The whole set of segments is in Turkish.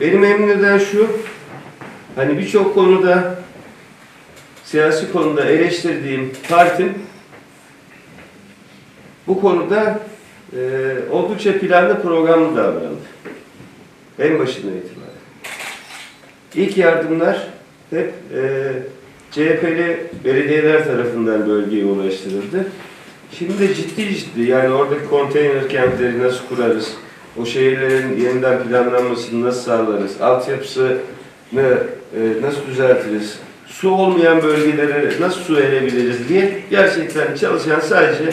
Beni memnun eden şu, hani birçok konuda, siyasi konuda eleştirdiğim partim, bu konuda e, oldukça planlı programlı davrandı. En başından itibaren. İlk yardımlar hep e, CHP'li belediyeler tarafından bölgeye ulaştırıldı. Şimdi de ciddi ciddi yani oradaki konteyner kentleri nasıl kurarız, o şehirlerin yeniden planlanmasını nasıl sağlarız, altyapısını e, nasıl düzeltiriz, su olmayan bölgelere nasıl su verebiliriz diye gerçekten çalışan sadece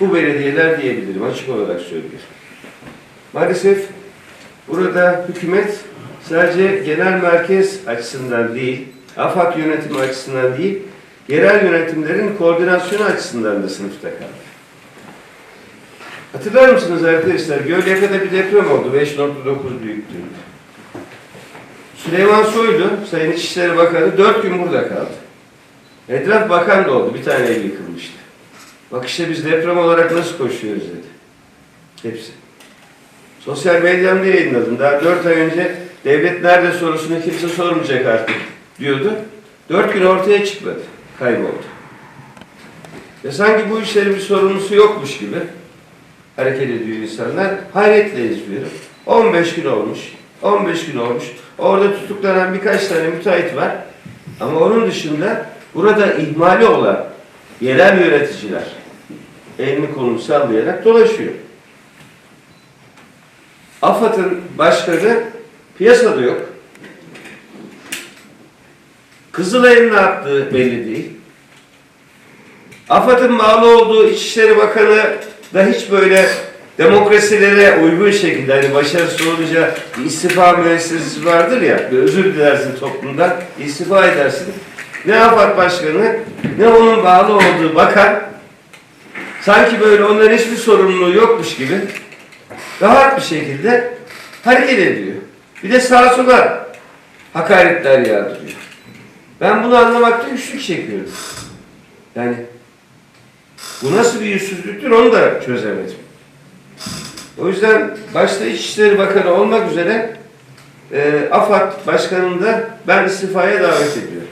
bu belediyeler diyebilirim, açık olarak söylüyorum. Maalesef burada hükümet sadece genel merkez açısından değil, AFAD yönetimi açısından değil, yerel yönetimlerin koordinasyonu açısından da sınıfta kaldı. Hatırlar mısınız arkadaşlar? Gölyepe'de bir deprem oldu 5.9 büyüklüğünde. Süleyman Soylu, Sayın İçişleri Bakanı 4 gün burada kaldı. Etraf bakan da oldu. Bir tane ev yıkılmıştı. Bak işte biz deprem olarak nasıl koşuyoruz dedi. Hepsi. Sosyal medyamda yayınladım. Daha 4 ay önce devlet nerede sorusunu kimse sormayacak artık diyordu. 4 gün ortaya çıkmadı. Kayboldu. Ve sanki bu işlerin bir sorumlusu yokmuş gibi hareket ediyor insanlar. Hayretle izliyorum. 15 gün olmuş. 15 gün olmuş. Orada tutuklanan birkaç tane müteahhit var. Ama onun dışında burada ihmali olan yerel yöneticiler elini kolunu sallayarak dolaşıyor. AFAD'ın başkanı piyasada yok. Kızılay'ın ne yaptığı belli değil. AFAD'ın bağlı olduğu İçişleri Bakanı da hiç böyle demokrasilere uygun şekilde hani başarısız olunca istifa müessesesi vardır ya özür dilersin toplumdan istifa edersin. Ne AFAD Başkanı ne onun bağlı olduğu bakan sanki böyle onların hiçbir sorumluluğu yokmuş gibi rahat bir şekilde hareket ediyor. Bir de sağa sola hakaretler yağdırıyor. Ben bunu anlamakta güçlük çekiyorum. Yani bu nasıl bir yüzsüzlüktür onu da çözemedim. O yüzden başta İçişleri Bakanı olmak üzere e, AFAD Başkanı'nı da ben istifaya davet ediyorum.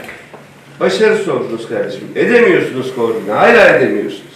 Başarısız oldunuz kardeşim. Edemiyorsunuz koordine. Hala edemiyorsunuz.